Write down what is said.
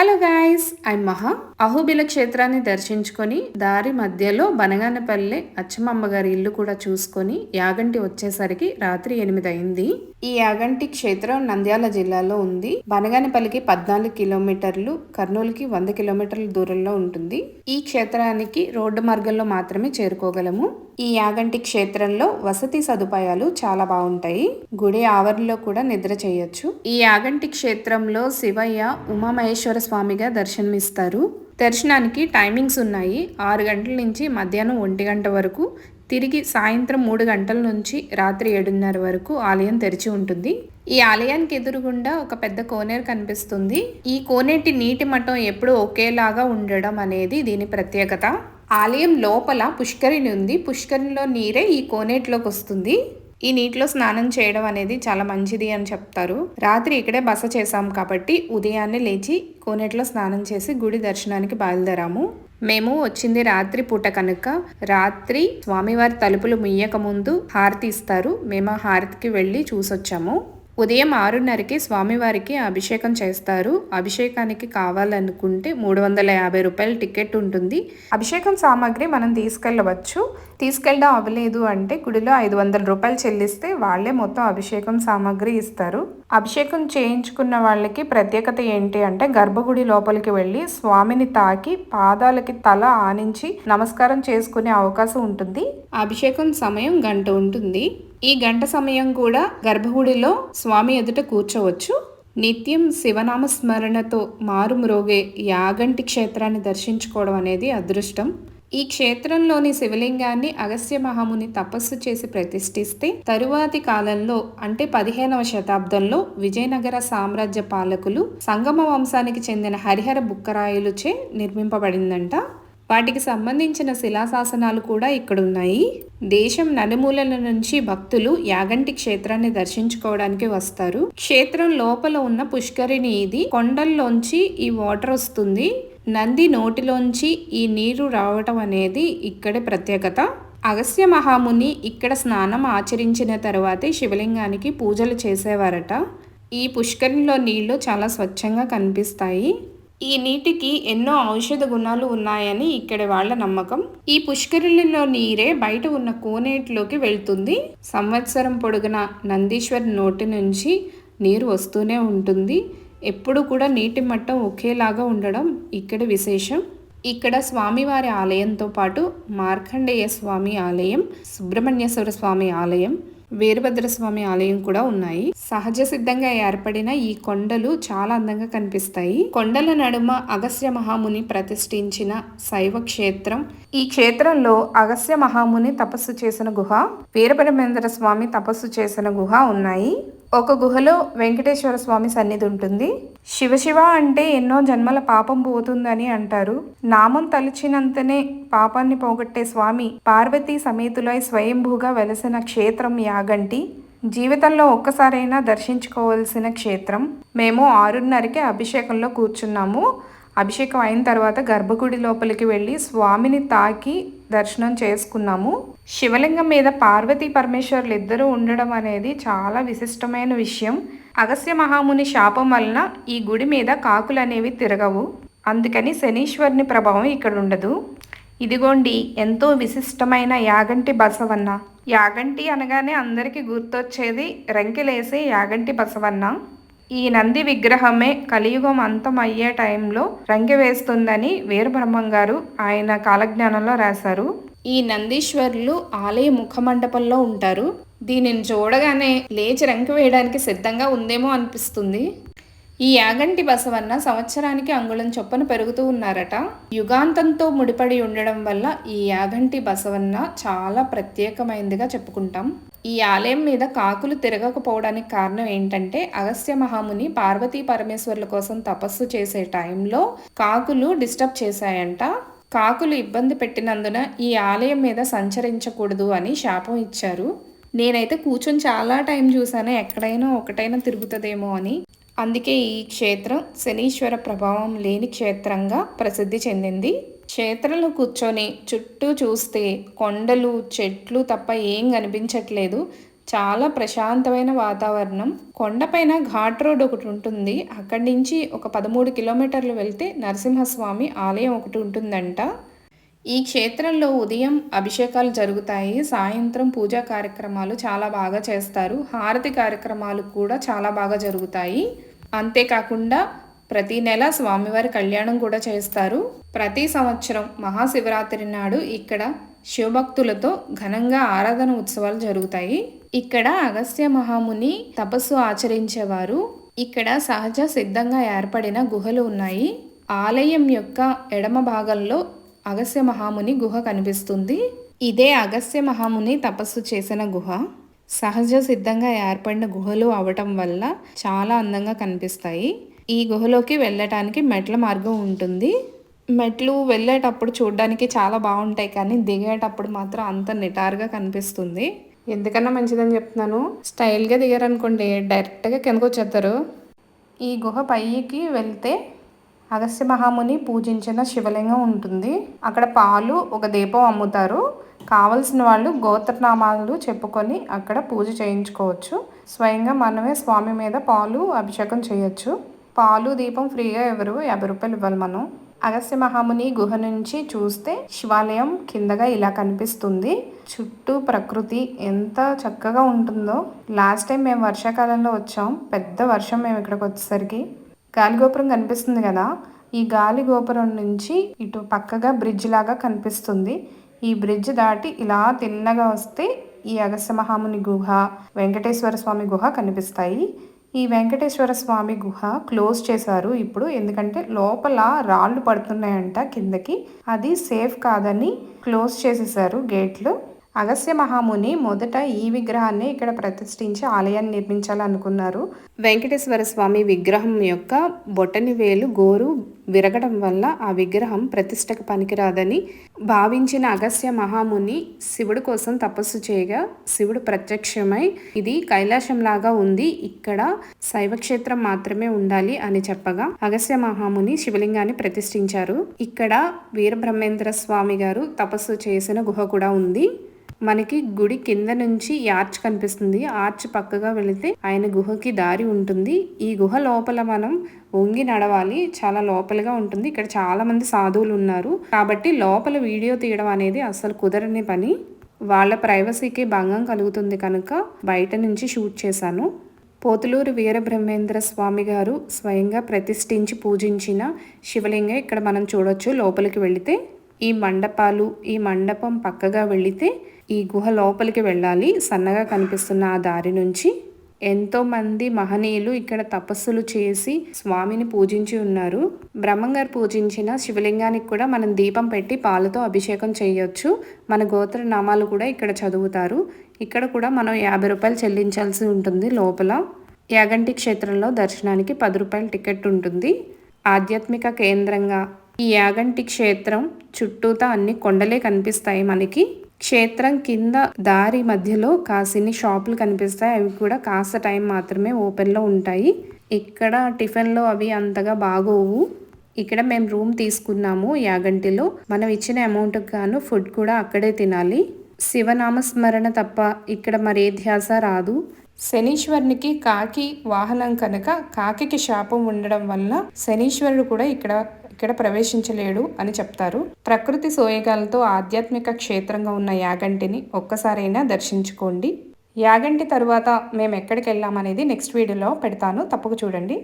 Hello guys I మహా అహోబిల క్షేత్రాన్ని దర్శించుకొని దారి మధ్యలో బనగానపల్లె అచ్చమమ్మ గారి ఇల్లు కూడా చూసుకొని యాగంటి వచ్చేసరికి రాత్రి ఎనిమిది అయింది ఈ యాగంటి క్షేత్రం నంద్యాల జిల్లాలో ఉంది. బనగానపల్లికి పద్నాలుగు కిలోమీటర్లు కర్నూలుకి వంద కిలోమీటర్ల దూరంలో ఉంటుంది. ఈ క్షేత్రానికి రోడ్డు మార్గంలో మాత్రమే చేరుకోగలము. ఈ యాగంటి క్షేత్రంలో వసతి సదుపాయాలు చాలా బాగుంటాయి. గుడి ఆవరణలో కూడా నిద్ర చేయొచ్చు. ఈ యాగంటి క్షేత్రంలో శివయ్య ఉమామహేశ్వర స్వామిగా దర్శనమిస్తారు. దర్శనానికి టైమింగ్స్ ఉన్నాయి. ఆరు గంటల నుంచి మధ్యాహ్నం ఒంటి గంట వరకు తిరిగి సాయంత్రం మూడు గంటల నుంచి రాత్రి ఏడున్నర వరకు ఆలయం తెరిచి ఉంటుంది. ఈ ఆలయానికి ఎదురుగుండా ఒక పెద్ద కోనేరు కనిపిస్తుంది. ఈ కోనేటి నీటి మట్టం ఎప్పుడూ ఒకేలాగా ఉండడం అనేది దీని ప్రత్యేకత. ఆలయం లోపల పుష్కరిణి ఉంది. పుష్కరిణిలో నీరే ఈ కోనేటిలోకి వస్తుంది. ఈ నీటిలో స్నానం చేయడం అనేది చాలా మంచిది అని చెప్తారు. రాత్రి ఇక్కడే బస చేశాం కాబట్టి ఉదయాన్నే లేచి కోనేటిలో స్నానం చేసి గుడి దర్శనానికి బయలుదేరాము. మేము వచ్చింది రాత్రి పూట కనుక. రాత్రి స్వామివారి తలుపులు ముయ్యక ముందు హారతి ఇస్తారు. మేము ఆ హారతికి వెళ్ళి చూసొచ్చాము. ఉదయం ఆరున్నరకి స్వామివారికి అభిషేకం చేస్తారు. అభిషేకానికి కావాలనుకుంటే మూడు వందల యాభై రూపాయల టికెట్ ఉంటుంది. అభిషేకం సామాగ్రి మనం తీసుకెళ్ళవచ్చు. తీసుకెళ్ళడం అవ్వలేదు అంటే గుడిలో ఐదు వందల రూపాయలు చెల్లిస్తే వాళ్ళే మొత్తం అభిషేకం సామాగ్రి ఇస్తారు. అభిషేకం చేయించుకున్న వాళ్ళకి ప్రత్యేకత ఏంటి అంటే గర్భగుడి లోపలికి వెళ్ళి స్వామిని తాకి పాదాలకి తల ఆనించి నమస్కారం చేసుకునే అవకాశం ఉంటుంది. అభిషేకం సమయం గంట ఉంటుంది. ఈ గంట సమయం కూడా గర్భగుడిలో స్వామి ఎదుట కూర్చోవచ్చు. నిత్యం శివనామ స్మరణతో మారుమ్రోగే యాగంటి క్షేత్రాన్ని దర్శించుకోవడం అనేది అదృష్టం. ఈ క్షేత్రంలోని శివలింగాన్ని అగస్త్య మహాముని తపస్సు చేసి ప్రతిష్ఠిస్తే తరువాతి కాలంలో అంటే పదిహేనవ శతాబ్దంలో విజయనగర సామ్రాజ్య పాలకులు సంగమ వంశానికి చెందిన హరిహర బుక్కరాయులుచే నిర్మింపబడిందంట. వాటికి సంబంధించిన శిలాశాసనాలు కూడా ఇక్కడ ఉన్నాయి దేశం నలుమూలల నుంచి భక్తులు యాగంటి క్షేత్రాన్ని దర్శించుకోవడానికి వస్తారు. క్షేత్రం లోపల ఉన్న పుష్కరిణి ఇది. కొండల్లోంచి ఈ వాటర్ వస్తుంది. నంది నోటిలోంచి ఈ నీరు రావటం అనేది ఇక్కడే ప్రత్యేకత. అగస్త్య మహాముని ఇక్కడ స్నానం ఆచరించిన తర్వాతే శివలింగానికి పూజలు చేసేవారట. ఈ పుష్కరిణిలో నీళ్ళు చాలా స్వచ్ఛంగా కనిపిస్తాయి. ఈ నీటికి ఎన్నో ఔషధ గుణాలు ఉన్నాయని ఇక్కడ వాళ్ళ నమ్మకం. ఈ పుష్కరిణిలో నీరే బయట ఉన్న కోనేటిలోకి వెళ్తుంది. సంవత్సరం పొడుగున నందీశ్వర్ నోటి నుంచి నీరు వస్తూనే ఉంటుంది. ఎప్పుడు కూడా నీటి మట్టం ఒకేలాగా ఉండడం ఇక్కడ విశేషం. ఇక్కడ స్వామివారి ఆలయంతో పాటు మార్కండేయ స్వామి ఆలయం సుబ్రహ్మణ్యేశ్వర స్వామి ఆలయం వీరభద్రస్వామి ఆలయం కూడా ఉన్నాయి. సహజ సిద్ధంగా ఏర్పడిన ఈ కొండలు చాలా అందంగా కనిపిస్తాయి. కొండల నడుమ అగస్య మహాముని ప్రతిష్ఠించిన శైవ క్షేత్రం. ఈ క్షేత్రంలో అగస్య మహాముని తపస్సు చేసిన గుహ వీరబ్రహ్మేంద్ర స్వామి తపస్సు చేసిన గుహ ఉన్నాయి. ఒక గుహలో వెంకటేశ్వర స్వామి సన్నిధి ఉంటుంది. శివశివ అంటే ఎన్నో జన్మల పాపం పోతుందని అంటారు. నామం తలిచినంతనే పాపాన్ని పోగొట్టే స్వామి పార్వతీ సమేతులై స్వయంభూగా వెలసిన క్షేత్రం యాగంటి. జీవితంలో ఒక్కసారైనా దర్శించుకోవాల్సిన క్షేత్రం. మేము ఆరున్నరకే అభిషేకంలో కూర్చున్నాము. అభిషేకం అయిన తర్వాత గర్భగుడి లోపలికి వెళ్ళి స్వామిని తాకి దర్శనం చేసుకున్నాము. శివలింగం మీద పార్వతీ పరమేశ్వర్లు ఇద్దరూ ఉండడం అనేది చాలా విశిష్టమైన విషయం. అగస్య మహాముని శాపం వలన ఈ గుడి మీద కాకులు అనేవి తిరగవు. అందుకని శనీశ్వరుని ప్రభావం ఇక్కడ ఉండదు. ఇదిగోండి ఎంతో విశిష్టమైన యాగంటి బసవన్న. యాగంటి అనగానే అందరికీ గుర్తొచ్చేది రంకెలేసే యాగంటి బసవన్న. ఈ నంది విగ్రహమే కలియుగం అంతం అయ్యే టైంలో రంగి వేస్తుందని వీరబ్రహ్మం గారు ఆయన కాలజ్ఞానంలో రాశారు. ఈ నందీశ్వరులు ఆలయ ముఖమండపంలో ఉంటారు. దీనిని చూడగానే లేచి రంకి వేయడానికి సిద్ధంగా ఉందేమో అనిపిస్తుంది. ఈ యాగంటి బసవన్న సంవత్సరానికి అంగుళం చొప్పున పెరుగుతూ ఉన్నారట. యుగాంతంతో ముడిపడి ఉండడం వల్ల ఈ యాగంటి బసవన్న చాలా ప్రత్యేకమైందిగా చెప్పుకుంటాం. ఈ ఆలయం మీద కాకులు తిరగకపోవడానికి కారణం ఏంటంటే అగస్త్య మహాముని పార్వతీ పరమేశ్వర్ల కోసం తపస్సు చేసే టైంలో కాకులు డిస్టర్బ్ చేశాయంట. కాకులు ఇబ్బంది పెట్టినందున ఈ ఆలయం మీద సంచరించకూడదు అని శాపం ఇచ్చారు. నేనైతే కూర్చొని చాలా టైం చూశాను ఎక్కడైనా ఒకటైనా తిరుగుతుందేమో అని. అందుకే ఈ క్షేత్రం శనీశ్వర ప్రభావం లేని క్షేత్రంగా ప్రసిద్ధి చెందింది. క్షేత్రంలో కూర్చొని చుట్టూ చూస్తే కొండలు చెట్లు తప్ప ఏం కనిపించట్లేదు. చాలా ప్రశాంతమైన వాతావరణం. కొండపైన ఘాట్ రోడ్ ఒకటి ఉంటుంది. అక్కడి నుంచి ఒక పదమూడు కిలోమీటర్లు వెళ్తే నరసింహస్వామి ఆలయం ఒకటి ఉంటుందంట. ఈ క్షేత్రంలో ఉదయం అభిషేకాలు జరుగుతాయి. సాయంత్రం పూజా కార్యక్రమాలు చాలా బాగా చేస్తారు. హారతి కార్యక్రమాలు కూడా చాలా బాగా జరుగుతాయి. అంతేకాకుండా ప్రతి నెల స్వామివారి కళ్యాణం కూడా చేస్తారు. ప్రతి సంవత్సరం మహాశివరాత్రి నాడు ఇక్కడ శివభక్తులతో ఘనంగా ఆరాధన ఉత్సవాలు జరుగుతాయి. ఇక్కడ అగస్త్య మహాముని తపస్సు ఆచరించేవారు. ఇక్కడ సహజ సిద్ధంగా ఏర్పడిన గుహలు ఉన్నాయి. ఆలయం యొక్క ఎడమ భాగంలో అగస్త్య మహాముని గుహ కనిపిస్తుంది. ఇదే అగస్త్య మహాముని తపస్సు చేసిన గుహ. సహజ సిద్ధంగా ఏర్పడిన గుహలు అవటం వల్ల చాలా అందంగా కనిపిస్తాయి. ఈ గుహలోకి వెళ్ళటానికి మెట్ల మార్గం ఉంటుంది. మెట్లు వెళ్ళేటప్పుడు చూడడానికి చాలా బాగుంటాయి కానీ దిగేటప్పుడు మాత్రం అంత నిటారుగా కనిపిస్తుంది. ఎందుకన్నా మంచిదని చెప్తున్నాను. స్టైల్గా దిగారనుకోండి డైరెక్ట్గా కిందకు వచ్చేస్తారు. ఈ గుహ పైకి వెళ్తే అగస్త్య మహాముని పూజించిన శివలింగం ఉంటుంది. అక్కడ పాలు ఒక దీపం అమ్ముతారు. కావలసిన వాళ్ళు గోత్రనామాలు చెప్పుకొని అక్కడ పూజ చేయించుకోవచ్చు. స్వయంగా మనమే స్వామి మీద పాలు అభిషేకం చేయొచ్చు. పాలు దీపం ఫ్రీగా ఎవరు? యాభై రూపాయలు ఇవ్వాలి మనం. అగస్త్య మహాముని గుహ నుంచి చూస్తే శివాలయం కిందగా ఇలా కనిపిస్తుంది. చుట్టూ ప్రకృతి ఎంత చక్కగా ఉంటుందో. లాస్ట్ టైం మేము వర్షాకాలంలో వచ్చాం. పెద్ద వర్షం మేము ఇక్కడికి వచ్చేసరికి. గాలి గోపురం కనిపిస్తుంది కదా. ఈ గాలి గోపురం నుంచి ఇటు పక్కగా బ్రిడ్జ్ లాగా కనిపిస్తుంది. ఈ బ్రిడ్జ్ దాటి ఇలా తిన్నగా వస్తే ఈ అగస్త్య మహాముని గుహ వెంకటేశ్వర స్వామి గుహ కనిపిస్తాయి. ఈ వెంకటేశ్వర స్వామి గుహ క్లోజ్ చేశారు ఇప్పుడు. ఎందుకంటే లోపల రాళ్ళు పడుతున్నాయంట కిందకి. అది సేఫ్ కాదని క్లోజ్ చేసేసారు గేట్లు. అగస్య మహాముని మొదట ఈ విగ్రహాన్ని ఇక్కడ ప్రతిష్ఠించి ఆలయాన్ని నిర్మించాలనుకున్నారు. వెంకటేశ్వర స్వామి విగ్రహం యొక్క బొటని వేలు గోరు విరగడం వల్ల ఆ విగ్రహం ప్రతిష్టకు పనికిరాదని భావించిన అగస్య మహాముని శివుడు కోసం తపస్సు చేయగా శివుడు ప్రత్యక్షమై ఇది కైలాసంలాగా ఉంది ఇక్కడ శైవక్షేత్రం మాత్రమే ఉండాలి అని చెప్పగా అగస్య మహాముని శివలింగాన్ని ప్రతిష్ఠించారు. ఇక్కడ వీరబ్రహ్మేంద్ర స్వామి గారు తపస్సు చేసిన గుహ కూడా ఉంది. మనకి గుడి కింద నుంచి ఆర్చ్ కనిపిస్తుంది. ఆర్చ్ పక్కగా వెళితే ఆయన గుహకి దారి ఉంటుంది. ఈ గుహ లోపల మనం వంగి నడవాలి. చాలా లోపలగా ఉంటుంది. ఇక్కడ చాలా మంది సాధువులు ఉన్నారు. కాబట్టి లోపల వీడియో తీయడం అనేది అసలు కుదరని పని. వాళ్ళ ప్రైవసీకి భంగం కలుగుతుంది కనుక బయట నుంచి షూట్ చేశాను. పోతులూరు వీరబ్రహ్మేంద్ర స్వామి గారు స్వయంగా ప్రతిష్ఠించి పూజించిన శివలింగం ఇక్కడ మనం చూడొచ్చు. లోపలికి వెళితే ఈ మండపాలు ఈ మండపం పక్కగా వెళితే ఈ గుహ లోపలికి వెళ్ళాలి. సన్నగా కనిపిస్తున్న ఆ దారి నుంచి ఎంతోమంది మహనీయులు ఇక్కడ తపస్సులు చేసి స్వామిని పూజించి ఉన్నారు. బ్రహ్మంగారు పూజించిన శివలింగానికి కూడా మనం దీపం పెట్టి పాలతో అభిషేకం చేయొచ్చు. మన గోత్ర నామాలు కూడా ఇక్కడ చదువుతారు. ఇక్కడ కూడా మనం యాభై రూపాయలు చెల్లించాల్సి ఉంటుంది లోపల. యాగంటి క్షేత్రంలో దర్శనానికి పది రూపాయల టికెట్ ఉంటుంది. ఆధ్యాత్మిక కేంద్రంగా ఈ యాగంటి క్షేత్రం చుట్టూతా అన్ని కొండలే కనిపిస్తాయి మనకి. క్షేత్రం కింద దారి మధ్యలో కాసిన్ని షాపులు కనిపిస్తాయి. అవి కూడా కాస్త టైం మాత్రమే ఓపెన్లో ఉంటాయి. ఇక్కడ టిఫిన్లో అవి అంతగా బాగోవు. ఇక్కడ మేము రూమ్ తీసుకున్నాము యాగంటిలో. మనం ఇచ్చిన అమౌంట్కి గాను ఫుడ్ కూడా అక్కడే తినాలి. శివనామస్మరణ తప్ప ఇక్కడ మరే ధ్యాస రాదు. శనీశ్వరునికి కాకి వాహనం కనుక కాకికి శాపం ఉండడం వల్ల శనీశ్వరుడు కూడా ఇక్కడ ఇక్కడ ప్రవేశించలేడు అని చెప్తారు. ప్రకృతి సోయగాలతో ఆధ్యాత్మిక క్షేత్రంగా ఉన్న యాగంటిని ఒక్కసారైనా దర్శించుకోండి. యాగంటి తరువాత మేము ఎక్కడికి వెళ్ళామనేది నెక్స్ట్ వీడియోలో పెడతాను. తప్పక చూడండి.